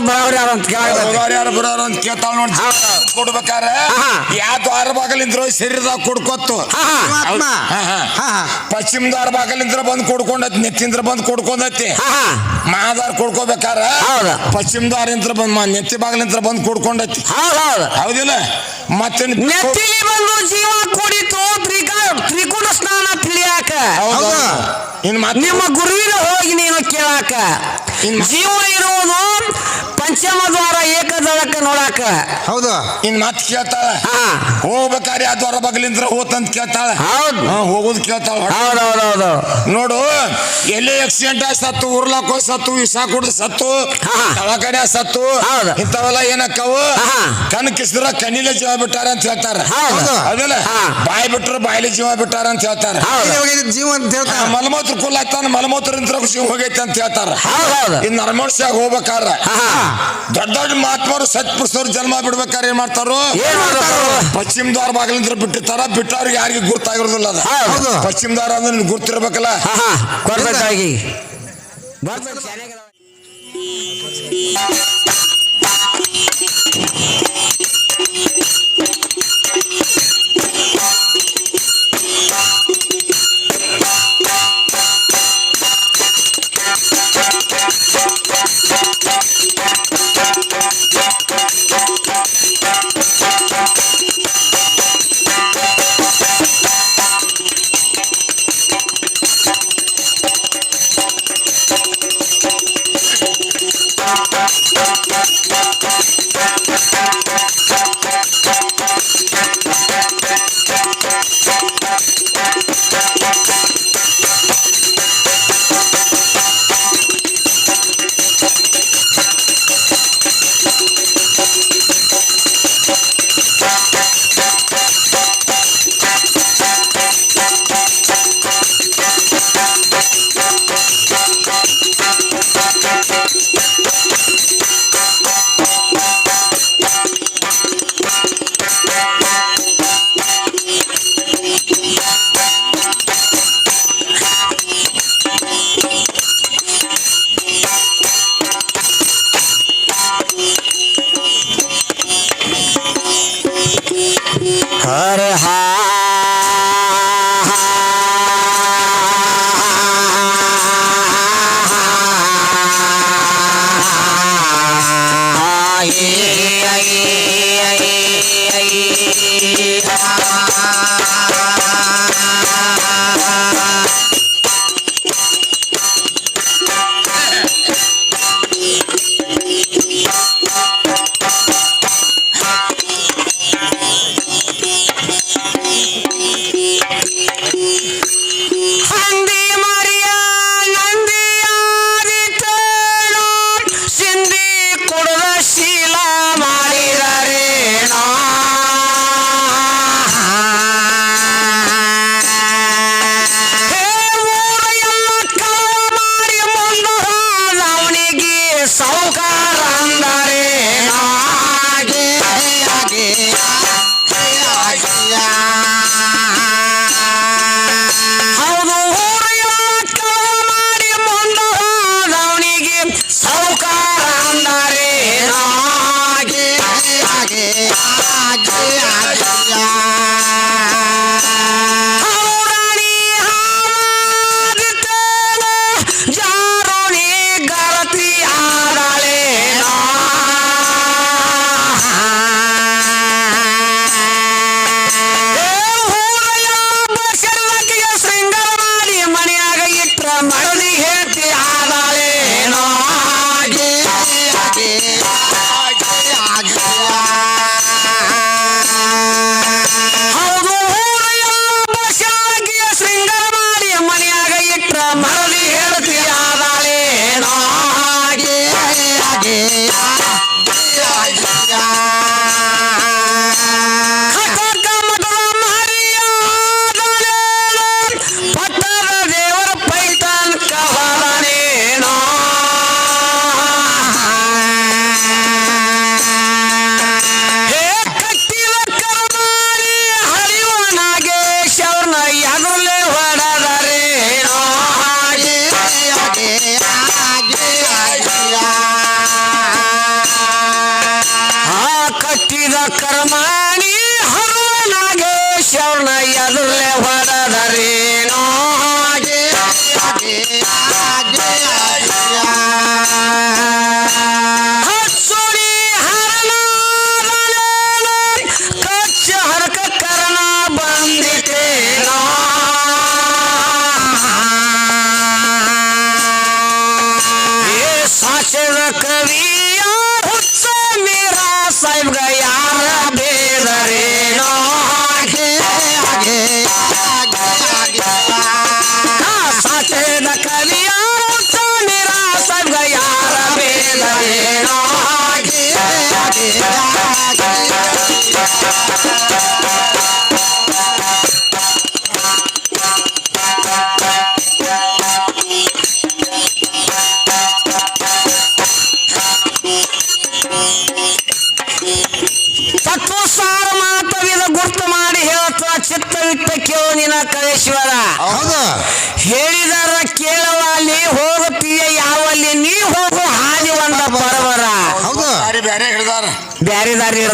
ಬರೋರು ಯಾರು ಅಂತ ಕೇಳಾಕ ಹೋಗೋರು ಯಾರು ಬರೋರು ಅಂತ ಕೇಳ್ತಾಳ ನೋಡಿ ಕೊಡ್ಬೇಕಾರ ಆಹಾ. ಯಾವ ದ್ವಾರ ಬಾಗಲಿಂದ್ರ ಶರೀರದಾಗ ಕುಡ್ಕೊತ್ತು. ಪಶ್ಚಿಮ ದ್ವಾರ ಬಾಗಲಿಂದ್ರ ಬಂದ್ ಕುಡ್ಕೊಂಡೈತಿ ನೆತ್ತಿಂದ್ರ ಬಂದ್ ಕುಡ್ಕೊಂಡೈತಿ. ಮಹಾದ್ವಾರ ಕುಡ್ಕೋಬೇಕಾರ ಹೌದು. ಪಶ್ಚಿಮ ದ್ವಾರ ಬಂದ್ ನೆತ್ತಿ ಬಾಗಲಿಂತ್ರ ಬಂದ್ ಕುಡ್ಕೊಂಡೈತಿ. ಹೌದು ಹೌದು. ಹೌದಿಲ್ಲ? ಮತ್ತೆ ಜೀವ ಕುಡಿತು ತ್ರಿಕುಣ ಸ್ನಾನ ತಿಳಿಯಾಕ. ನಿಮ್ಮ ಗುರುವಿನ ಹೋಗಿ ನೀನು ಕೇಳಾಕ. ಜೀವ ಇರುವುದು ಪಂಚಮ ದ್ವಾರ ಏಕದಳಕ್ಕೆ ನೋಡಾಕ. ಹೌದು. ಇನ್ ಮತ್ ಕೇಳ್ತಾಳ? ಹೋಗ್ಬೇಕಾದ್ರೆ ಹೋಗ್ಬೇಕಾರೆ ಆ ದ್ವಾರ ಬಗ್ಲಿಂದ ಹೋತಂತ ಕೇಳ್ತಾಳ? ಹೌದು. ಹೋಗೋದು ಹೋಗೋದ್ ಕೇಳ್ತಾಳ ಹೌದು ಹೌದು ಹೌದು ನೋಡು ಎಲ್ಲಿ ಆಕ್ಸಿಡೆಂಟ್ ಆಗಿ ಸತ್ತು ಉರ್ಲಾಕ್ ಹೋಗಿ ಸತ್ತು ವಿಷ ಕುಡ್ ಸತ್ತು ಹಾ. ತಳಕಡೆ ಸತ್ತು ಹೌದು. ಇಂಥವೆಲ್ಲ ಏನಕ್ಕವು? ಹಾ. ಕಣ್ ಕಿಸಿದ್ರ ಕಣ್ಣಿಲೆ ಜೀವ ಬಿಟ್ಟಾರ ಅಂತ ಹೇಳ್ತಾರ. ಹೌದು. ಅದಲ್ಲ ಹಾ. ಬಾಯಿ ಬಿಟ್ರು ಬಾಯಿಲಿ ಜೀವ ಬಿಟ್ಟಾರ ಅಂತ ಹೇಳ್ತಾರ. ಜೀವ ಅಂತ ಹೇಳ್ತಾರ? ಮಲಮೂತ್ರ ಕುಲ್ ಆಯ್ತಾನ ಮಲಮೂತ್ರ ಜೀವ ಹೋಗೈತೆ ಅಂತ ಹೇಳ್ತಾರ. ಹೌದು ಹೌದು ಇನ್ ನರಮೋಡ್ಸ್ಯಾಗ ಹೋಗ್ಬೇಕಾರ ದೊಡ್ಡ ದೊಡ್ಡ ಮಹಾತ್ಮರು ಸತ್ಪುರುಷರು ಜನ್ಮ ಬಿಡ್ಬೇಕಾರೆ ಏನ್ ಮಾಡ್ತಾರೋ ಪಶ್ಚಿಮ ದ್ವಾರ ಬಾಗಿಲಿಂದ ಬಿಟ್ಟಿರ್ತಾರ ಬಿಟ್ಟವ್ರಿಗೆ ಯಾರಿಗೆ ಗುರ್ತಾಗಿರೋದಿಲ್ಲ ಅದ. ಪಶ್ಚಿಮ ದ್ವಾರ ಅಂದ್ರೆ ನಿನ್ ಗುರ್ತಿರ್ಬೇಕಲ್ಲ? ಬರ್ಬೇಕು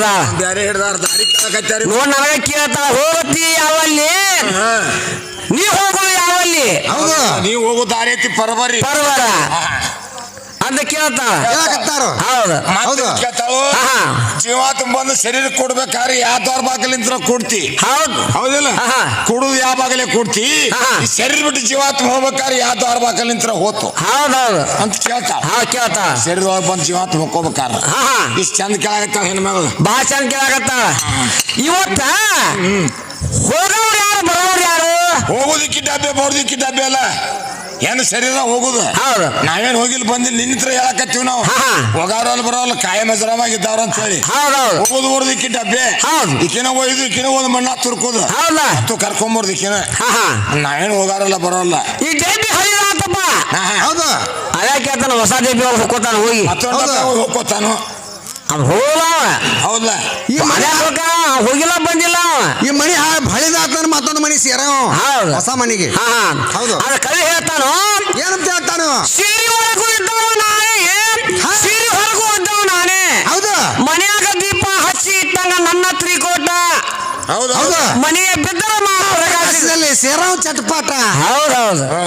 ಬ್ಯಾರೆ ದಾರಿ ಹಿಡ್ದ ಬ್ಯಾರೆ ಹಿಡ್ದಾರ ದಾರಿ ಕೇಳಕತ್ಯಾರಿ. ನೋಡ್ ನನಗ ಕೇಳ್ತಾಳ ಯಾವಲ್ಲಿ. ನೀ ಹೋಗು ಯಾವಲ್ಲಿ? ಹೌದು ನೀವ್ ಹೋಗೋ ದಾರಿ ಐತಿ ಪರಬರಿ. ಪರವರ ಅಂತ ಕೇಳ್ತಾಳ ಹೇಳಕತ್ತಾರು ಹೌದು. ಹೌದು. ಕೇಳ್ತಾಳು ಆಹಾ. ಜೀವಾತ್ಮ ಬಂದು ಶರೀರ ಕೊಡ್ಬೇಕಾದ್ರೆ ಯಾವ ದ್ವಾರ ಬಾಗಿಲಿಂತ್ರ ಕೊಡ್ತಿ? ಹೌದು. ಹೌದಿಲ್ಲ? ಆಹಾ. ಕುಡುದು ಯಾವ ಬಾಗಲೇ ಕೊಡ್ತಿ? ಆಹಾ. ಈ ಶರೀರ ಬಿಟ್ಟು ಜೀವಾತ್ಮ ಹೋಗ್ಬೇಕಾದ್ರೆ ಯಾವ ದ್ವಾರ ಬಾಗಿಲಿಂತ್ರ ಹೋತು. ಹೌದೌದು. ಅಂತ ಕೇಳ್ತಾಳ ಹಾ ಕೇಳ್ತಾಳ ಶರೀರದೊಳಗೆ ಬಂದು ಜೀವಾತ್ಮ ಹೋಗ್ಬೇಕಾರ ಹಾ ಹಾ ಇಷ್ಟು ಚಂದ ಕೇಳಾಗತ್ತಾಳ ಹೆಣ್ಮಗಳು. ಭಾಳ ಚಂದ ಕೇಳಾಗತ್ತ ಇವತ್ತ ಹೋಗೋರು ಯಾರು ಬರೋರು ಯಾರು? ಹೋಗೋದಕ್ಕೆ ಡಬ್ಬೆ ಬರೋದಕ್ಕೆ ಡಬ್ಬೆ ಅಲ್ಲ. ಏನು ಶರೀರ ಹೋಗುದು? ಹೌದು. ನಾವೇನ್ ಹೋಗಿಲ್ಲ ಬಂದಿಲ್ಲ ನಿನ್ನತ್ರ ಹೇಳಕತ್ತೀವಿ ನಾವು. ಹಾ, ಹಾ. ಹೋಗಾರಲ್ಲ ಬರೋಲ್ಲ ಕಾಯಂ ಹೆಸರಾಮಾಗಿದ್ದಾವ್ರ ಅಂತ ಹೇಳಿ ಹೌದೌದು ಹೋಗೋದು ಇಕ್ಕಿ ಡಬ್ಬೆ. ಹೌದು. ಈಕಿನ ಒಯ್ದು ಈಕಿನ ಹೋದ್ ಮಣ್ಣ ತುರ್ಕೋದು. ಹೌದಾ? ಹತ್ತು ಕರ್ಕೊಂಬರ್ದು ಇಕ್ಕಿನ. ಹಾ ಹಾ. ನಾವೇನು ಹೋಗಾರಲ್ಲ ಬರೋಲ್ಲ. ಈ ಹಾ. ಹೌದು. ಅದೇ ಕೇಳ್ತಾನ ಹೊಸ ಡೇಬಿ ಒಳಗೆ ಹೋಗಿ. ಮತ್ತೊಂದು ಹೌದು. ಹೋಗ್ಕೋತಾನು. ಅವ್ನು ಹೋಗಲ್ಲ ಅವ. ಹೌದಲ್ಲ ಈ ಮನೆ ಹೋಗಿಲ್ಲ ಬಂದಿಲ್ಲ ಅವ. ಈ ಮನಿ ಹಳಿದಾತನ ಮತ್ತೊಂದು ಮನಿ ಸೇರ ಹೌದು. ಹೊಸ ಮನಿಗೆ. ಹೌದು. ಅದ ಕವಿ ಹೇಳ್ತಾನು? ಏನಂತ ಹೇಳ್ತಾನು? ಸೀರೆ ಹೊರಗೂ ಇದ್ದವ ನಾನೇ. ಸೀರೆ ಹೊರಗೂ ಇದ್ದವ ನಾನೇ. ಹೌದು. ಮನ್ಯಾಗ ದೀಪ ಹಚ್ಚಿ ಇಟ್ಟಂಗ ನನ್ನ ತ್ರಿಕೋಟ. ಹೌದು. ಹೌದು ಮನೆಯ ಬಿದ್ದರ ಆಕಾಶದಲ್ಲಿ ಸೇರಾವ್ ಚಟ್ಪಾಟ. ಹೌದೌದು ಹಾ,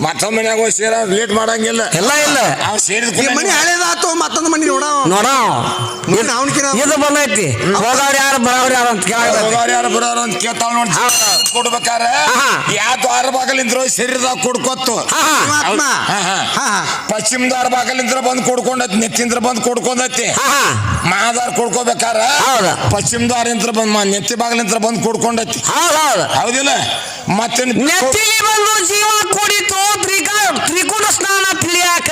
ಮತ್ತೊಮ್ಮೆ ಮನ್ಯಾಗ ಹೋಗಿ ಸೇರ ಲೇಟ್ ಮಾಡಂಗಿಲ್ಲ. ಎಲ್ಲ ಇಲ್ಲ. ಅವ್ ಸೇರಿದ ಈ ಮನಿ ಹಳೇದಾತು ಮತ್ತೊಂದು ಮನಿ ನೋಡಾವ ನೋಡ. ಮುಂದೆ ಅವನಕಿನ ಇದು ಬಂದೈತಿ ಹೋಗೋರು ಯಾರು ಬರೋರು ಯಾರು ಅಂತ ಕೇಳ ಹೋಗಾರ ಯಾರು ಬರೋರು ಅಂತ ಕೇಳ್ತಾವ್ ನೋಡಿ. ಹೌದು. ಕೊಡ್ಬೇಕಾರ? ಆಹಾ. ಯಾವ ದ್ವಾರ ಬಾಗಲಿಂದ್ರ ಶರೀರದಾಗ ಕೊಡ್ಕೊತ್ತು. ಆತ್ಮ ಹಾ, ಹಾ. ಹಾ. ಹಾ ಪಶ್ಚಿಮ ದ್ವಾರ ಬಾಗಲಿಂದ್ರ ಬಂದ್ ಕೊಡ್ಕೊಂಡೈತಿ ನೆತ್ತಿಂದ್ರ ಬಂದು ಕೊಡ್ಕೊಂಡೈತಿ. ಹಾ ಮಹಾದಾರ ಕೊಡ್ಕೋಬೇಕಾರ? ಹೌದು. ಪಶ್ಚಿಮ ದ್ವಾರಲಿಂತ್ರ ಬಂದ್ ಮಾ- ನೆತ್ತಿ ಬಾಗಲಿಂತ್ರ ಬಂದ್ ಕೊಡ್ಕೊಂಡೈತಿ. ಹೌದೌದು ಹೌದಿಲ್ಲ? ಮತ್ತೆ ನೆತ್ತಿಲಿ ಬಂದು ಜೀವ ಕುಡಿತು ತ್ರಿಕ ತ್ರಿಕುಣ ಸ್ನಾನ ತಿಳಿಯಾಕ.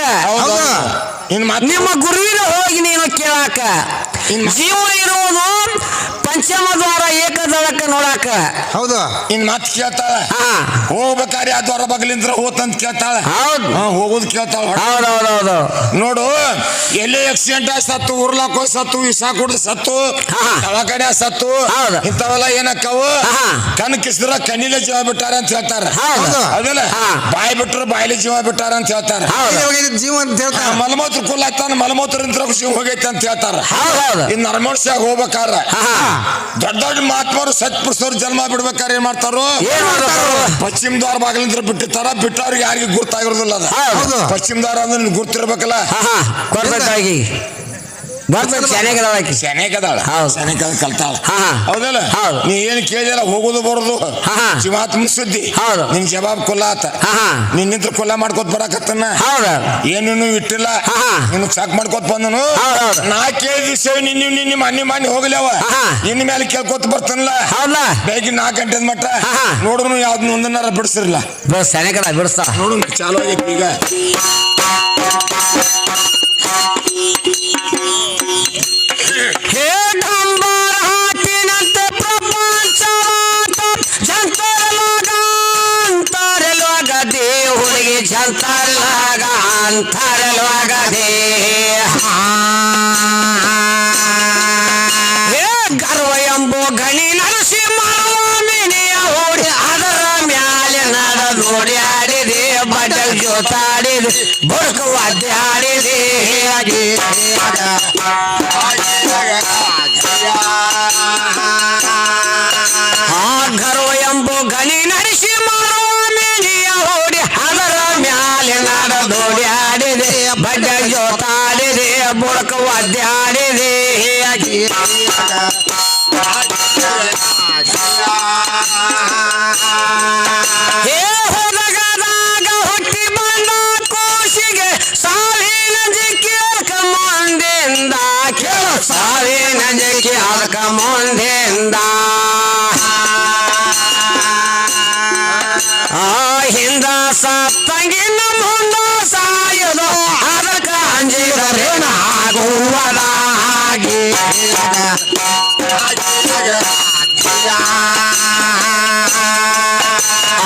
ನಿಮ್ಮ ಗುರುವಿನ ಹೋಗಿ ನೀನು ಕೇಳಾಕ. ಜೀವ ಇರುವುದು ಪಂಚಮ ದ್ವಾರ ಏಕದಳಕ ನೋಡಾಕ. ಹೌದು. ಇನ್ ಮತ್ ಕೇಳ್ತಾಳ. ಹಾ. ಹೋಗ್ಬೇಕಾರೆ ಯಾವ ದ್ವಾರ ಬಗ್ಲಿಂದ್ರ ಹೋತಂತ ಕೇಳ್ತಾಳ. ಹೌದು. ಹಾ ಹೌದು ಕೇಳ್ತಾಳ ಹೌದು ನೋಡು ಎಲ್ಲಿ ಆಕ್ಸಿಡೆಂಟ್ ಆಗಿ ಸತ್ತು ಉರ್ಲಾಕ್ ಹೋಗಿ ಸತ್ತು ವಿಷಾ ಕುಡ್ದು ಸತ್ತು ಕಡೆ ಸತ್ತು ಹೌದು. ಇಂಥವೆಲ್ಲ ಏನಕ್ಕವು? ಹಾ. ಕಣ್ ಕಿಸಿದ್ರ ಕಣ್ಣಿಲೆ ಜೀವ ಬಿಟ್ಟಾರ ಅಂತ ಹೇಳ್ತಾರ. ಹೌದು. ಹಾ. ಬಾಯಿ ಬಿಟ್ರು ಬಾಯಿಲಿ ಜೀವ ಬಿಟ್ಟಾರ ಅಂತ ಹೇಳ್ತಾರ. ಹೌದು. ಜೀವ ಅಂತ ಹೇಳ್ತಾರ? ಮಲಮೂತ್ರ ಕುಲ್ ಆಗ್ತಾನ ಮಲಮೂತ್ರ ಜೀವ ಹೋಗೈತೆ ಅಂತ ಹೇಳ್ತಾರ. ಇನ್ ನರಮೋಡ್ಸ್ಯಾಗ ಹೋಗ್ಬೇಕಾರ ಹಾ. ದೊಡ್ಡ ದೊಡ್ಡ ಮಹಾತ್ಮರು ಸತ್ಪುರುಷರು ಜನ್ಮ ಬಿಡ್ಬೇಕಾದ್ರೆ ಏನ್ ಮಾಡ್ತಾರೋ ಏನ್ ಮಾಡ್ತಾರೋ? ಪಶ್ಚಿಮ ದ್ವಾರ ಬಾಗಿಲಿಂದ ಬಿಟ್ಟಿರ್ತಾರ. ಬಿಟ್ಟವ್ರಿಗೆ ಯಾರಿಗೂ ಗುರ್ತಾಗಿರೋದಿಲ್ಲ ಅದ ಹೌದು. ಪಶ್ಚಿಮ ದ್ವಾರ ಅಂದ್ರೆ ನಿನ್ಗೆ ಗುರ್ತಿರ್ಬೇಕಲ್ಲ? ಕೊಡ್ಬೇಕಾಗಿ ಬರ್ತದೆ ಚೆನ್ನಾಗಿದಾಳ ಆಕಿ. ಶನೇಕದಾಳ ಹೌದು. ಶನೇಕದ ಕಲ್ತಾಳ. ಹಾ, ಹಾ. ಹೌದಲ್ಲ? ಹೌದು. ನೀ ಏನು ಕೇಳಿದಲ್ಲ ಹೋಗುದು ಬರೋದು. ಹಾ, ಹಾ. ಜೀವಾತ್ಮ ಸುದ್ದಿ. ಹೌದು. ನಿನ್ ಜವಾಬ್ ಕೊಲ್ಲಾತ ಆತ. ಹಾ ಹಾ. ನಿನ್ನಿಂತ್ರ ಕುಲ್ಲ ಮಾಡ್ಕೊತ ಬರಾಕತ್ತನ. ಹೌದು. ಏನೇನು ಇಟ್ಟಿಲ್ಲ. ಹಾ, ಹಾ. ನೀನು ಚೆಕ್ ಮಾಡ್ಕೊತ ಬಂದನು. ಹೌದು, ಹೌದು. ನಾ ಕೇಳಿದ ಸೇವೆ ನಿನ್ನ ನಿನ್ನ ಮನೆ ಮನೆ ಹೋಗ್ಲಿವ ನಿನ್ನ ಹಾ. ಮೇಲೆ ಕೇಳ್ಕೊತ ಬರ್ತಾನಲ್ಲ. ಹೌದಾ ಬೆಳಗ್ಗೆ ನಾಲ್ಕು ಗಂಟೆ ಮಟ್ಟ ಹಾ, ಹಾ. ನೋಡ್ರು ಯಾವ್ದು ಒಂದನ್ನಾರ ಬಿಡಿಸಿರ್ಲ. ಬಸ್ ಚೆನ್ನಾಗದ ಬಿಡಿಸ್ತಾ. ನೋಡು ಚಾಲು ಆಗೈತಿ ಈಗ. ಬುಡಕ ಒದ್ದಾಡಿದೆ ಆ ಗರ್ವ ಎಂಬು ಗಣಿ ನಡೆಸಿ ಮಾಡುವ ಮೇಲಿಯ ಓಡಿ ಅದರ ಮ್ಯಾಲೆ ನಡೆದೋಡಿ ಆಡಿದೆ ಬಡ್ಡ ಜೋತಾಡಿದೆ ಬುಡಕ ಒದ್ದಾಡಿದೆ ಆಗುವುದಾಗಿ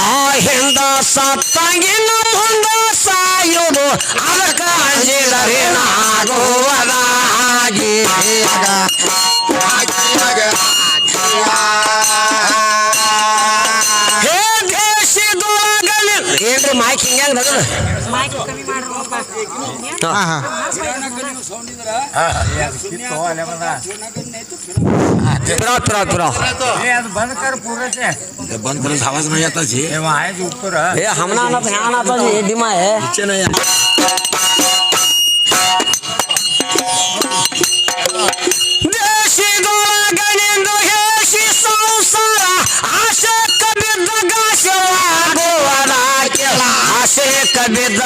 ಆ ಹಿಂದ ಸತ್ತಂಗಿನ ಮುಂದ ಸಾಯುವುದು ಅದಕ್ಕ ಅಂಜಿದರೇನ ಆಗುವುದಾಗಿ ಹೇ ದೇಶದೊಳಗಲಿ ಏನ್ರಿ ಹಿಂಗ್ಯಾಂಗ ನಗದು ಹಾ ಹಾ त्रात्रा त्रात्रा ते बंद परत आवाज नाही आता जी हे हमना ना ध्यान आता जी दिमाग आहे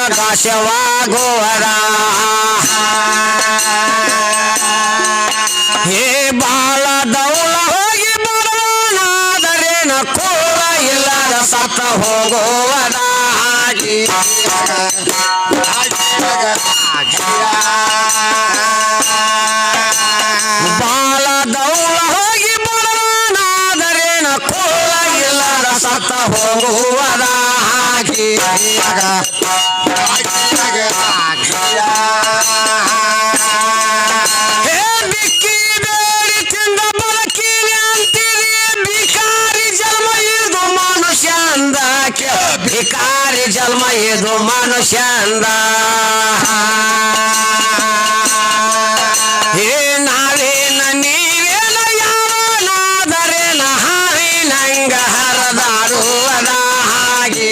ಕಬಿದ್ದ ಗಾಶವಾಗುವರ ಹೇ ಬಾಳ ದೌಲ ಹೋಗಿ ಬರೋಣಾದರೇನ ಕೋಳ ಇಲ್ಲದ ಸತ್ತ ಹೋಗುವದ ಹಾಗೆ ಬಾಳ ದೌಲ ಹೋಗಿ ಬರೋಣಾದರೇನ ಕೋಳ ಇಲ್ಲದ ಸತ್ತ ಹೋಗುವದ ಹಾಗೆ ಬಿಕಾರಿ ಜನ್ಮ ಇದು ಮನುಷ್ಯಂದ ಹೇ ನಾವೇನ ನೀವೇನ ಯಾವನಾದರೇನ ಹಾವಿ ನಂಗ ಹರದಾಡುವದ ಹಾಗೆ.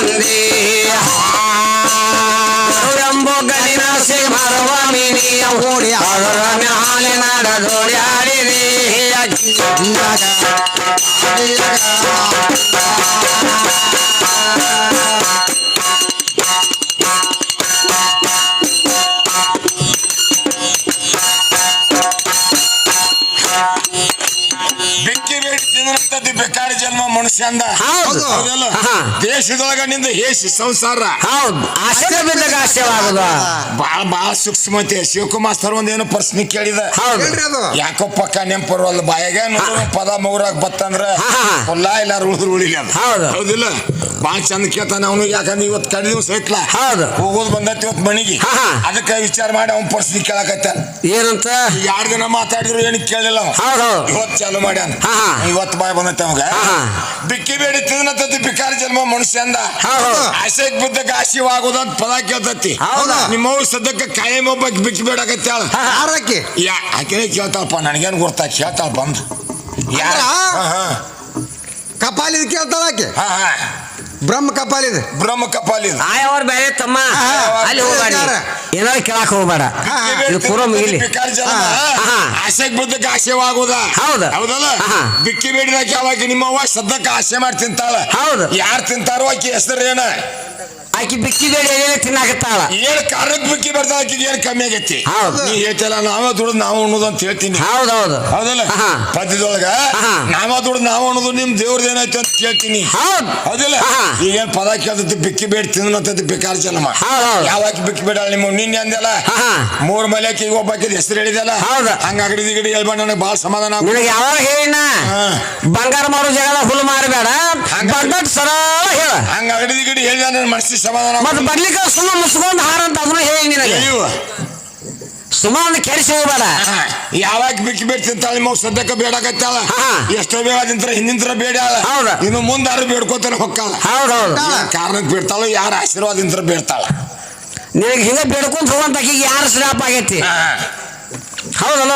ಮಾತ್ಯಾಕ ಬಂದಿ. ಎಂಬೋ ಗಲಿನ ಸೇ ಮರವ ಮಿನಿಯ ಹೂಡಿ ಅವರ ಮ್ಯಾಲೆ ನಡೆದೋಡಿ ಆಡಿರಿ ಮನುಷ್ಯಂದ ಹೌದು. ಹೌದಲ್ಲ ಹಾ. ದೇಶದೊಳಗ ನಿಂದ ಹೇಸಿ ಸಂಸಾರ. ಹೌದು. ಆಸೆ ಬಿದ್ದಾಗ ಆಶಯವಾಗುದು ಬಾಳ ಬಾಳ ಸೂಕ್ಷ್ಮತೆ. ಶಿವಕುಮಾರ್ ಸರ್ ಒಂದೇನು ಪ್ರಶ್ನೆ ಕೇಳಿದ. ಹೌದು. ಹೇಳ್ರಿ ಅದು. ಯಾಕೋ ಪಕ್ಕ ನೆಂಪರ್ವಲ್ಲ ಬಾಯಾಗ ನೋಡು ಪದ ಮೂರಾಗ ಬತ್ತಂದ್ರ ಹಾ, ಹಾ. ಹೊಲ್ಲ ಎಲ್ಲಾರು ಉಳಿದ್ರು ಉಳಿಲಿ ಅದು. ಹೌದು. ಹೌದಿಲ್ಲ? ಬಾಳ ಚಂದ ಕೇಳ್ತಾನ ಅವನು ಯಾಕಂದ್ರೆ ಇವತ್ತು ಕಡಿ ದಿವಸ ಐತ್ಲ ಹೌದು. ಹೋಗೋದು ಬಂದೈತಿ ಇವತ್ತು ಹಾ, ಹಾ. ಅದಕ್ಕೆ ವಿಚಾರ ಮಾಡಿ ಅವ್ನ ಪರಿಸ್ಥಿತಿ ಕೇಳಕತ್ತ ಏನಂತ ಎರಡು ದಿನ ಮಾತಾಡಿದ್ರು ಏನು ಕೇಳಿಲ್ಲ ಅವ. ಹೌದು ಹೌದು ಇವತ್ತು ಚಾಲು ಮಾಡ್ಯಾನ ಹಾ, ಹಾ. ಇವತ್ತು ಬಾಯ್ ಬಂದೈತೆ ಅವಾಗ ಹಾ, ಹಾ. ಬಿಕ್ಕಿ ಬೇಡಿ ತಿನ್ನತತಿ ಬಿಕಾರ ಜನ್ಮ ಮನುಷ್ಯ ಅಂದ ಹೌದು ಆಸೆಗ್ ಬಿದ್ದಕ್ಕೆ ಆಶೀವಾಗೋದಂತ ಪದ ಕೇಳ್ತತಿ ಹೌದಾ? ನಿಮ್ಮವ್ ಸದ್ಯಕ್ಕೆ ಕಾಯಂ ಒಬ್ಬ ಬಿಕ್ಕಿ ಬೇಡಾಕತ್ತಾಳ ಯಾರಕ್ಕೆ ಯಾ ಆಕೆನೇ ಕೇಳ್ತಾಳಪ್ಪ ನನಗೇನು ಗೊತ್ತಾ ಕೇಳ್ತಾಳ ಬಂದು ಯಾರ ಅಂದ್ರ? ಹಾ, ಹಾ. ಕಪಾಲಿದ್ ಕೇಳ್ತಾಳಾಕೆ ಹಾ ಹಾ ಬ್ರಹ್ಮ ಕಪಾಲಿದ ಬ್ರಹ್ಮ ಕಪಾಲಿದ ಆಯವ್ರ ಬೇರೆ ತಮ್ಮ. ಅಲ್ಲಿ ಹೋಗ್ಬೇಡ. ಯಾರ? ಏನಾದ್ರು ಕೇಳಕ್ ಹೋಗ್ಬೇಡ. ಪೂರ್ವ ಇದು ಪೂರ ಮುಗಿಲಿ ಬಿಕಾರ ಜನ್ಮ ಹಾ. ಆಸೆಗ್ ಹೌದು. ಹೌದಲ್ಲ? ಹಾ. ಬಿಕ್ಕಿ ಬೇಡಿದಾಕೆ ಅವಾಗ ನಿಮ್ಮವ್ವ ಸದ್ದಕ್ಕೆ ಆಸೆ ಮಾಡಿ ತಿಂತಾಳ ಹೌದು. ಯಾರು ತಿಂತಾರೋ ಆಕಿ ಹೆಸರು ಏನ ಆಕಿ ಬಿಕ್ಕಿ ಬೇಡ ಏನೇ ತಿನ್ನಾಕತ್ತಾಳ ಏನ್ ಕಾರಣಕ್ಕೆ ಬಿಕ್ಕಿ ಬರ್ತಾ ಆಕಿಗೆ ಏನ್ ಕಮ್ಮಿ ಆಗೈತಿ ಹೌದು. ನೀ ಹೇಳ್ತಿಲ್ಲ ನಾವೇ ದುಡ್ದು ನಾವು ಉಣ್ಣೋದು ಅಂತ ಹೇಳ್ತೀನಿ ಹೌದೌದು ಹೌದಲ್ಲ ಹಾ. ಪದ್ಯದೊಳಗ ಹಾ. ನಾವ ದುಡ್ದು ನಾವು ಅನ್ನೋದು ನಿಮ್ ದೇವ್ರದ್ ಏನಾಯ್ತು ಅಂತ ಕೇಳ್ತೀನಿ ಹೌದು ಹೌದಿಲ್ಲ ಹಾ. ಈಗೇನ್ ಪದ ಕೇಳ್ತೈತಿ ಬಿಕ್ಕಿ ಬೇಡ ತಿನ್ನತೈತಿ ಬೇಕಾರ ಜನ್ಮ ಹೌದ್ ಹೌದ್. ಯಾವಾಗ ಬಿಕ್ಕಿ ಬೇಡ ನಿಮ್ಮ ನಿನ್ನೆ ಅಂದಲ್ಲ ಹಾ. ಮೂರ್ ಈಗ ಒಬ್ಬಾಕಿದ ಹೆಸರು ಹೇಳಿದಲ್ಲ ಹೌದ್. ಹಂಗ ಅಗಡಿ ದಿಗಡಿ ಹೇಳ್ಬೇಡ ನನಗೆ ಬಾಳ ಸಮಾಧಾನ. ನಿನಗೆ ಯಾವಾಗ ಹೇಳಿನ ಹಾ. ಬಂಗಾರ ಮಾರು ಜಗಳ ಹುಲ್ ಮಾರಬೇಡ ಬಂದಟ್ ಸರಳ ಹೇಳ ಹಂಗ ಅಗಡಿ ದಿಗಡಿ ಹೇಳಿದ ನನ್ನ ಮನಸ್ಸಿಗೆ ಸಮಾಧಾನ ಮತ್. ಬರ್ಲಿಕ್ಕ ಸುಮ್ಮ ಮುಸ್ಕೊಂಡು ಹಾರ ಅಂತ ಅದನ್ನ ಹೇಳಿ ನಿನಗೆ. ಅಯ್ಯೋ. ಸುಮ್ಮ ಒಂದು ಕೆಡಿಸಿ ಹೋಗ್ಬೇಡ. ಯಾವಾಗ ಬಿಕ್ಕಿ ಬೇಡ ತಿಂತಾಳ ನಿಮ್ಮ ಸದ್ಯಕ್ಕೆ ಬೇಡಾಕತ್ತಾಳ. ಎಷ್ಟೋ ಬೇಡ ನಿಂತರ ಹಿಂದಿಂತರ ಬೇಡಾಳ ಹೌದ. ಇನ್ನು ಮುಂದಾರು ಬೇಡ್ಕೋತಾನೆ ಹೊಕ್ಕಾಳ? ಹೌದೌದು ಕಾರಣಕ್ಕೆ ಬೇಡ್ತಾಳ ಯಾರ ಆಶೀರ್ವಾದಿಂದ ಬೇಡ್ತಾಳ? ನಿನಗೆ ಹಿಂಗ ಬೇಡ್ಕೊಂತ ಹೋಗಂತ ಈಗ ಯಾರ ಸ್ಲಾಪ್ ಆಗೈತಿ? ಹೌದಲ್ಲ?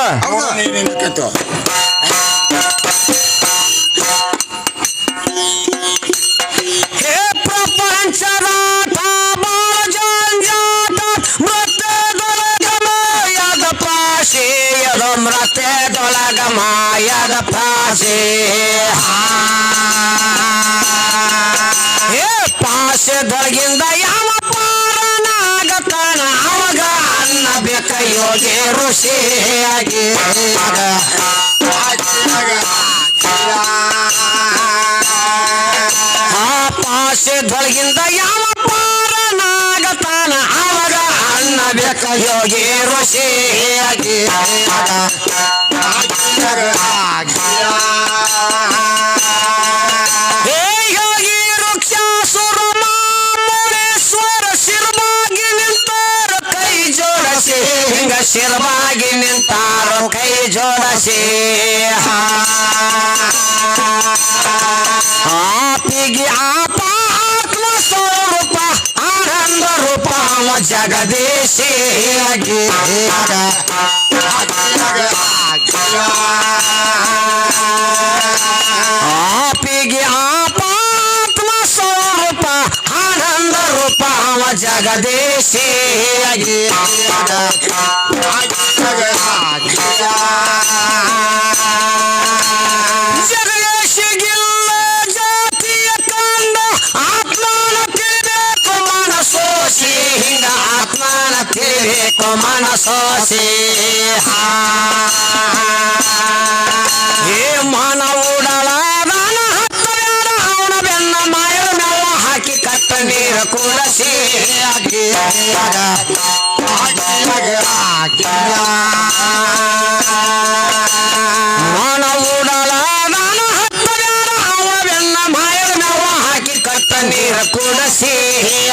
ಹೇ ಪ್ರಪಂಚದ ಮಾಯದ ಪಾಶೆ ಹೇ ಪಾಶದೊಳಗಿಂದ ಯಾವ ಪಾರನಾಗತಾನ? ಅವಾಗ ಅನ್ನ ಬೇಕ ಯೋಗಿ ಋಷಿಯಾಗಿ ಆ ಪಾಶದೊಳಗಿಂದ ಯಾವ ಬೇಕ ಯೋಗಿ ಋಷಿಯಾಗಿ ಹೇ ಶಿರವಾಗಿ ನಿಂತಾರೋ ಕೈ ಜೋಡಸಿ ಹಿಂಗ ಜಗದೀಶಿಯಾಗಿ ಆಪಿಗೆ ಆಪಾತ್ಮ ಸ್ವರೂಪ ಆನಂದ ರೂಪ ಜಗದೀಶಿಯಾಗಿ. ತಿಳಿಬೇಕು ಮನಸೋಸಿ ಏ ಮಾನವುಡಲಾದನ ಹತ್ತಬೇಡ ಅವನ ಬೆನ್ನ ಮಾಯದ ಮೇವ ಹಾಕಿ ಕಟ್ಟ ನೀರ ಕೂಡಸಿ ಮಾನವುಡಲಾದನ ಹತ್ತಬೇಡ ಅವನ ಬೆನ್ನ ಮಾಯದ ಮೇವ ಹಾಕಿ ಕಟ್ಟ ನೀರು ಕುಡಸಿ ನೀರ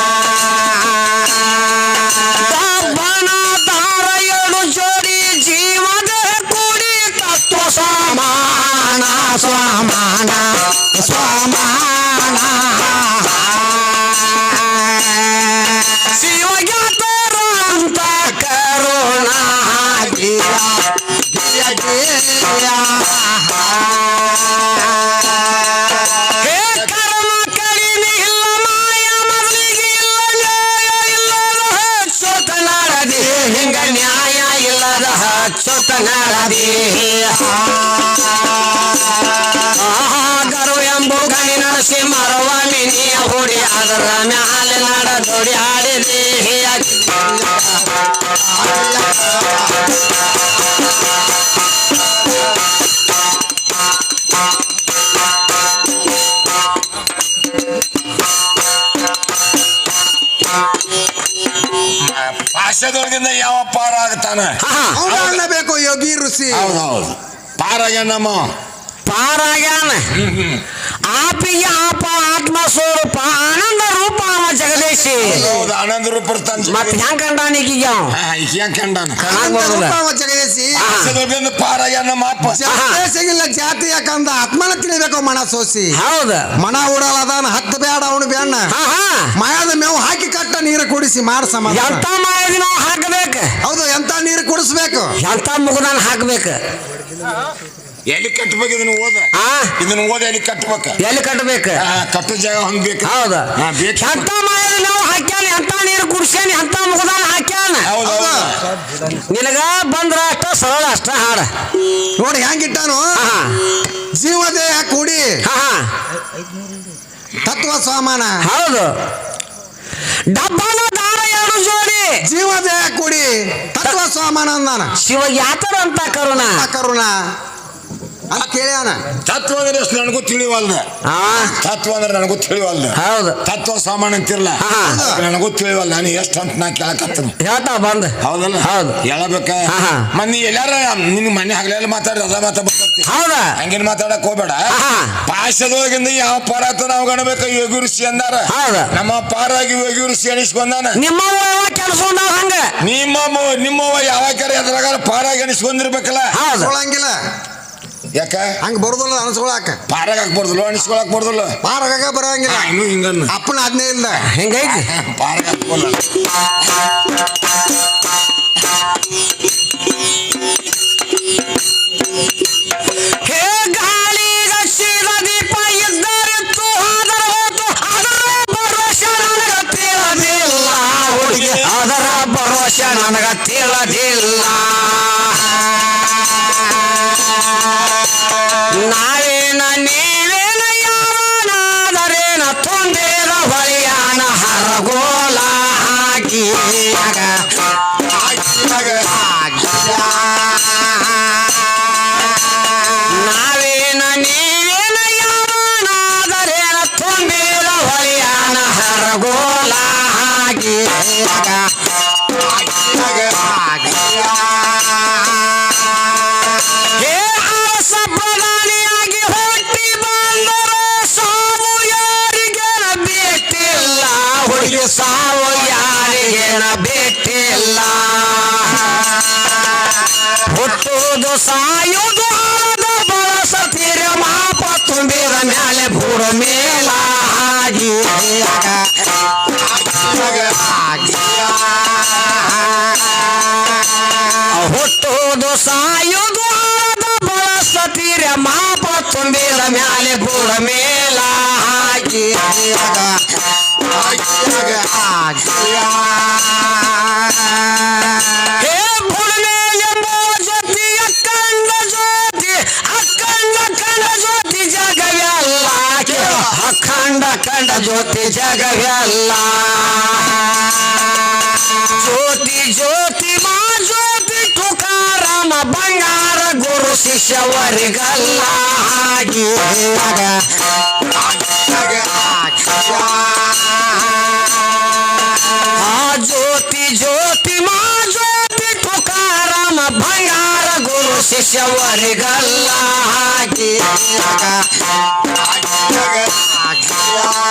ನೋಡಿ ಆಡಲಿ ಪಾಶ್ಯದೊಳಗಿಂದ ಯಾವ ಪಾರ ಆಗ್ತಾನ? ಬೇಕು ಯೋಗಿ ಋಷಿ. ಹೌದೌದು ಪಾರಾಗ್ಯಾನ. ನಮ್ಮ ಪಾರಾಗ್ಯಾನ ಆಪಿಗೆ ಆಪ ಆತ್ಮ ಸ್ವರೂಪ ಆನಂದ ಜಗದೀಶಿ. ಆನಂದ ರೂಪ ಮತ್ ಹೆಂಗ್ ಕಂಡಾನಿಗೀಗ ಅವ ಹೆಂಗ್ ಕಂಡಾನ? ಜಗದೀಶಿ. ನಮ್ಮ ಜಾತಿ ಯಾಕಂದ? ಆತ್ಮನ ತಿಳಿಬೇಕು ಮಣ ಸೋಸಿ. ಹೌದ. ಮಣ ಉಡಲ್ಲ ಅದಾನ ಹತ್ತು ಬೇಡ ಅವನು ಬೇಡ ಮಾಯದ ಮೇವು ಹಾಕಿ ಕಟ್ಟ ನೀರು ಕುಡಿಸಿ ಮಾಡ ಸಮಾಧಾನ. ಎಂತ ಮಾಯದ ನಾವು ಹಾಕಬೇಕು? ಹೌದು ಎಂತ ನೀರು ಕುಡಿಸ್ಬೇಕು? ಎಂತ ಮುಗದಾನ ಹಾಕ್ಬೇಕ? ಎಲ್ಲಿ ಕಟ್ಟಬೇಕು ಇದನ್ನ ಓದ? ಆ? ಇದನ್ನ ಓದ ಎಲ್ಲಿ ಕಟ್ಬೇಕ? ಎಲ್ಲಿ ಕಟ್ಟಬೇಕು ಆ, ಕಟ್ಟು ಜಾಗ ಹಂಗ್ ಬೇಕು. ಹೌದ. ಹಾ, ಬೇಕು. ಎಂತ ಮಾಡಿದ್ವಿ ನಾವು ಹಾಕ್ಯಾನ ಎಂತ ನೀರು ಕುಡ್ಸ್ಯಾನ ಅಂತ ಮುಗದಾನ ಹಾಕ್ಯಾನ? ಹೌದು ಹೌದು. ನಿನಗ ಬಂದ್ರ ಅಷ್ಟ ಸರಳ ಅಷ್ಟ ಹಾಡ. ನೋಡಿ ಹೆಂಗಿಟ್ಟಾನು ಹಾ. ಜೀವದೇಹ ಕೂಡಿ ಹಾ ಹಾ. ತತ್ವ ಸಮಾನ. ಹೌದು. ಡಬ್ಬನ ದಾರ ಎರಡು ಜೋಡಿ. ಜೀವದೇಹ ಕೂಡಿ ತತ್ವ ಸಮಾನ ಅಂದಾನ. ಶಿವ ಯಾತರ ಅಂತ ಕರುಣ ಕರುಣ. ಅಂತ ಕೇಳ್ಯಾನ ತತ್ವ ಅಂದ್ರೆ ಎಷ್ಟು ನನಗೂ ತಿಳಿವಲ್ದ? ಆ ತತ್ವ ಅಂದ್ರೆ ನನಗೂ ತಿಳಿವಲ್ದ. ಹೌದು. ತತ್ವ ಸಾಮಾನ್ಯ ಅಂತಿರಲ್ಲ? ಹಾ. ನನಗೂ ತಿಳಿವಲ್ಲ ನಾನು ಎಷ್ಟು ಅಂತ ನಾ ಕೇಳಕತ್ತೀನಿ. ಹೇಳ್ತಾ ಬಂದ. ಹೌದಲ್ಲ? ಹೌದು. ಹೇಳಬೇಕ? ಹಾ, ಹಾ. ಮನ್ನಿ ಎಲ್ಲಾರ ನಿನ್ ಮನೆ ಹಗಲೆಲ್ಲ ಮಾತಾಡ್ರಿ ಅದ ಮಾತಾ ಬರ್ತೈತಿ. ಹೌದ? ಹಂಗೇನ್ ಮಾತಾಡಕ್ ಹೋಗ್ಬೇಡ. ಹಾ. ಪಾಶದೊಳಗಿಂದ ಯಾವ ಪಾರಾತ ನಾವು ಗಣಬೇಕ ಯೋಗಿ ಋಷಿ ಅಂದಾರ. ಹೌದ. ನಮ್ಮ ಪಾರಾಗಿ ಯೋಗಿ ಋಷಿ ಅನಿಸ್ಕೊಂಡಾನ ನಿಮ್ಮ ಕೆಲಸ ಹಂಗ? ನಿಮ್ಮ ನಿಮ್ಮವ ಯಾವ ಕರೆ ಎದ್ರಾಗ ಪಾರಾಗಿ ಅನಿಸ್ಕೊಂಡಿರ್ಬೇಕಲ್ಲ ಹೌದು. ಅನ್ಸ್ಕೊಳಂಗಿಲ್ಲ ಯಾಕ? ಹಂಗ ಬರುದಿಲ್ಲ ಅನ್ಸ್ಕೊಳಕ. ಪಾರಾಗ ಹಾಕ್ಬಾರ್ದಲ್ಲ ಅನಿಸ್ಕೊಳಕ್ ಬಾರ್ದಲ್ಲ. ಪಾರಾಗ ಬರಂಗಿಲ್ಲ. ಇನ್ನು ಹಿಂಗನ್ನ. ಅಪ್ಪನ ಆಜ್ಞೆ ಇಲ್ಲ. ಹೆಂಗೈತಿ? ಪಾರಾಗ ಹೇ ಗಾಳಿಗ ಶಿರ ದೀಪ ಇದ್ದರಿತ್ತು ಅದರ ಹೋತು ಅದರ ಭರೋಸೆ ನನಗ ತಿಳಿದಿಲ್ಲ. ಹುಡುಗಿ ಅದರ ಭರೋಸೆ ನನಗ ತಿಳಿದಿಲ್ಲ. ಸಾಯುವುದು ಆದ ಬಳಸತೀರ ಮಾಪ ತುಂಬಿದ ಮ್ಯಾಲೆ ಬೂಡ ಮೇಲ ಹಾಗಿ ज्योति जगव्यल्ला ज्योति ज्योति, माँ ज्योति, तुकाराम, बंगार, गुरु, शिष्य वर्गल्ला हाँ, ज्योति ज्योति, माँ ज्योति, तुकाराम, बंगार, गुरु, शिष्य वर्गल्ला Yeah.